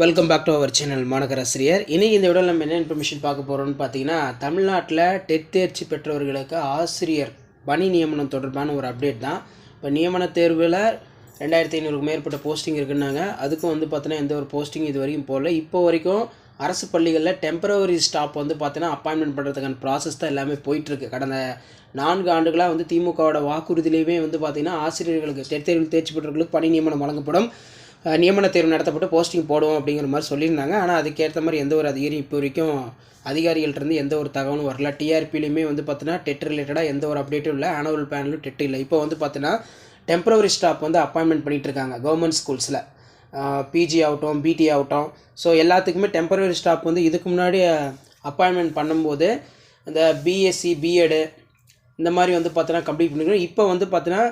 Welcome back to our channel மாநகராசிரியர் இன்றைக்கி இந்த வீடியோவில் நம்ம என்ன இன்ஃபர்மேஷன் பார்க்க போகிறோம்னு பார்த்தீங்கன்னா தமிழ்நாட்டில் டெட் தேர்ச்சி பெற்றவர்களுக்கு ஆசிரியர் பணி நியமனம் தொடர்பான ஒரு அப்டேட் தான். இப்போ நியமன தேர்வில் ரெண்டாயிரத்தி ஐநூறுக்கு மேற்பட்ட போஸ்டிங் இருக்குன்னாங்க. அதுக்கும் வந்து பார்த்தீங்கன்னா எந்த ஒரு போஸ்டிங் இது வரைக்கும் போகல இப்போ வரைக்கும் அரசு பள்ளிகளில் டெம்பரவரி ஸ்டாப் வந்து பார்த்தீங்கன்னா அப்பாயின்மெண்ட் பண்ணுறதுக்கான ப்ராசஸ் தான் எல்லாமே போயிட்டுருக்கு. கடந்த நான்கு ஆண்டுகளாக வந்து திமுகவோட வாக்குறுதியிலேயுமே வந்து பார்த்திங்கன்னா ஆசிரியர்களுக்கு டெட் தேர்வில் தேர்ச்சி பெற்றவர்களுக்கு பணி நியமனம் வழங்கப்படும். நியமன தேர்வு நடத்தப்பட்டு போஸ்டிங் போடுவோம் அப்படிங்கிற மாதிரி சொல்லியிருந்தாங்க. ஆனால் அதுக்கேற்ற மாதிரி எந்த ஒரு அதிகாரி இப்போ வரைக்கும் அதிகாரிகள்ட்டேருந்து எந்த ஒரு தகவலும் வரல. டிஆர்பிலையுமே வந்து பார்த்தீங்கன்னா டெட் ரிலேட்டடாக எந்த ஒரு அப்டேட்டும் இல்லை. ஆனுவல் பேனலும் டெட் இல்லை. இப்போ வந்து பார்த்தீங்கன்னா டெம்பரவரி ஸ்டாஃப் வந்து அப்பாயின்மெண்ட் பண்ணிகிட்டு இருக்காங்க கவர்மெண்ட் ஸ்கூல்ஸில் பிஜி ஆகட்டும் பிடி ஆகட்டும். ஸோ எல்லாத்துக்குமே டெம்பரவரி ஸ்டாஃப் வந்து இதுக்கு முன்னாடி அப்பாயின்மெண்ட் பண்ணும்போது இந்த பிஎஸ்சி பிஎடு இந்த மாதிரி வந்து பார்த்தீங்கன்னா கம்ப்ளீட் பண்ணிக்கணும். இப்போ வந்து பார்த்தீங்கன்னா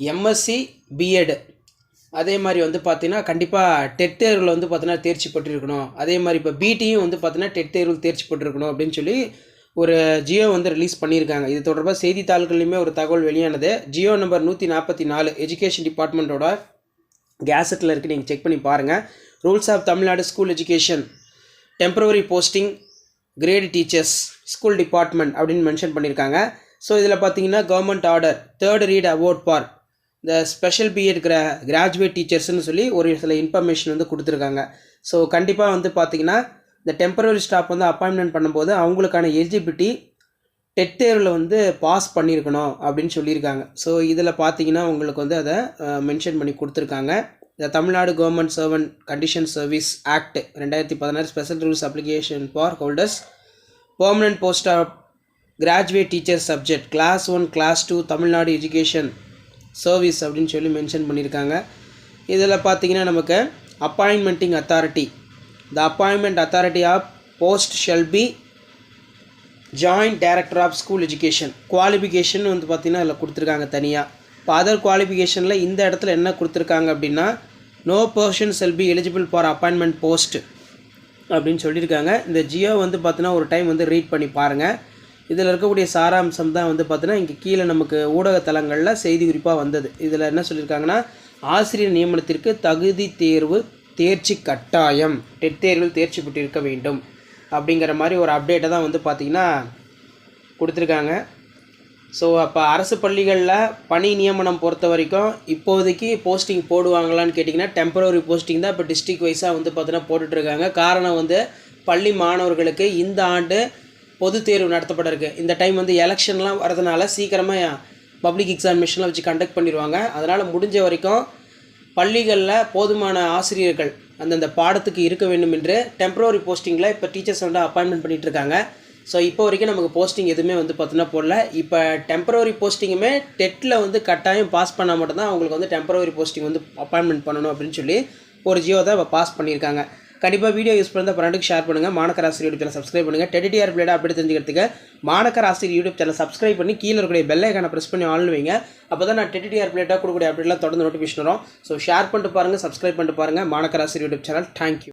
எம்எஸ்சி பிஎட் அதே மாதிரி வந்து பார்த்தீங்கன்னா கண்டிப்பாக டெட் தேர்வில் வந்து பார்த்தீங்கன்னா தேர்ச்சி பெற்றிருக்கணும். அதே மாதிரி இப்போ பிடியும் வந்து பார்த்தீங்கன்னா டெட் தேர்வில் தேர்ச்சி பெற்றிருக்கணும் அப்படின்னு சொல்லி ஒரு ஜியோ வந்து ரிலீஸ் பண்ணியிருக்காங்க. இது தொடர்பாக செய்தித்தாள்கள்லையுமே ஒரு தகவல் வெளியானது. ஜியோ நம்பர் நூற்றி நாற்பத்தி நாலு எஜுகேஷன் டிபார்ட்மெண்ட்டோட கேசட்டில் இருக்குது நீங்கள் செக் பண்ணி பாருங்கள் rules of Tamil Nadu school education temporary posting grade teachers school department அப்படின்னு மென்ஷன் பண்ணியிருக்காங்க. ஸோ இதில் பார்த்தீங்கன்னா government order third read award for இந்த ஸ்பெஷல் பிஎட் கிரா கிராஜுவேட் டீச்சர்ஸ்னு சொல்லி ஒரு சில இன்ஃபர்மேஷன் வந்து கொடுத்துருக்காங்க. ஸோ கண்டிப்பாக வந்து பார்த்தீங்கன்னா இந்த டெம்பரரி ஸ்டாஃப் வந்து அப்பாயின்மெண்ட் பண்ணும்போது அவங்களுக்கான எலிஜிபிலிட்டி டெட் தேர்வில் வந்து பாஸ் பண்ணியிருக்கணும் அப்படின்னு சொல்லியிருக்காங்க. ஸோ இதில் பார்த்தீங்கன்னா உங்களுக்கு வந்து அதை மென்ஷன் பண்ணி கொடுத்துருக்காங்க. இந்த Tamil Nadu government servant condition service act ரெண்டாயிரத்தி பதினாறு special rules application for holders permanent post of graduate teacher subject class one class two Tamil Nadu education service அப்படின்னு சொல்லி மென்ஷன் பண்ணியிருக்காங்க இதில் பார்த்தீங்கன்னா நமக்கு appointing authority the appointment authority of post shall be joint director of school education qualification வந்து பார்த்திங்கன்னா அதில் கொடுத்துருக்காங்க தனியாக இப்போ அதர் குவாலிஃபிகேஷனில் இந்த இடத்துல என்ன கொடுத்துருக்காங்க அப்படின்னா no person shall be eligible for appointment post அப்படின்னு சொல்லியிருக்காங்க. இந்த ஜியோ வந்து பார்த்தீங்கன்னா ஒரு டைம் வந்து ரீட் பண்ணி பாருங்கள் இதில் இருக்கக்கூடிய சாராம்சம் தான் வந்து பார்த்தீங்கன்னா இங்கே கீழே நமக்கு ஊடகத்தலங்களில் செய்தி குறிப்பாக வந்தது. இதில் என்ன சொல்லியிருக்காங்கன்னா ஆசிரியர் நியமனத்திற்கு தகுதி தேர்வு தேர்ச்சி கட்டாயம் டெட் தேர்வில் தேர்ச்சி பெற்றிருக்க வேண்டும். அப்படிங்கிற மாதிரி ஒரு அப்டேட்டை தான் வந்து பார்த்திங்கன்னா கொடுத்துருக்காங்க. ஸோ அப்போ அரசு பள்ளிகளில் பணி நியமனம் பொறுத்த வரைக்கும் இப்போதைக்கு போஸ்டிங் போடுவாங்களான்னு கேட்டிங்கன்னா டெம்பரரி போஸ்டிங் தான் இப்போ டிஸ்ட்ரிக் வைஸாக வந்து பார்த்தீங்கன்னா போட்டுட்ருக்காங்க காரணம் வந்து பள்ளி மாணவர்களுக்கு இந்த ஆண்டு பொது தேர்வு நடத்தப்பட இருக்கு இந்த டைம் வந்து எலெக்ஷன்லாம் வரதுனால சீக்கிரமாக பப்ளிக் எக்ஸாமினேஷன்லாம் வச்சு கண்டக்ட் பண்ணிடுவாங்க அதனால் முடிஞ்ச வரைக்கும் பள்ளிகளில் போதுமான ஆசிரியர்கள் அந்தந்த பாடத்துக்கு இருக்க வேண்டும் என்று டெம்பரரி போஸ்டிங்கில் இப்போ டீச்சர்ஸ் வந்து அப்பாயின்மெண்ட் பண்ணிகிட்டு இருக்காங்க. ஸோ இப்போ வரைக்கும் நமக்கு போஸ்டிங் எதுவுமே வந்து பார்த்தோன்னா போடல. இப்போ டெம்பரரி போஸ்டிங்குமே டெட்டில் வந்து கட்டாயம் பாஸ் பண்ணால் மட்டும்தான் அவங்களுக்கு வந்து டெம்பரரி போஸ்டிங் வந்து அப்பாயின்மெண்ட் பண்ணணும் அப்படின்னு சொல்லி ஒரு ஜியோ தான் இப்போ பாஸ் பண்ணியிருக்காங்க கண்டிப்பாக வீடியோ யூஸ் பண்ணுற ஃப்ரெண்டுக்கு ஷேர் பண்ணுங்கள் மாணக்கர் ஆசிரியர் யூடியூப் சேனல் சப்ஸ்கிரைப் பண்ணுங்கள் டெடிடிஆர் பிளேடாக அப்படி தெரிஞ்சுக்கிறதுக்கு மாணக்கர் ஆசிரியர் யூடியூப் சேனல் சப்ஸ்கிரைப் பண்ணி கீழே இருக்கக்கூடிய பெல் ஐக்கான ப்ரெஸ் பண்ணி ஆன் வைங்க. அப்போ தான் நான் டெடிடிஆர் பிளேட்டாக கொடுக்கக்கூடிய அப்டேட்லாம் தொடர்ந்து நோட்டிஃபிகேஷன் வரும். ஸோ ஷேர் பண்ணிட்டு பாருங்கள் சப்ஸ்கிரைப் பண்ணிட்டு பாருங்கள் மாணக்கர் ஆசிரியர் யூடியூப் சேனல் தேங்க்யூ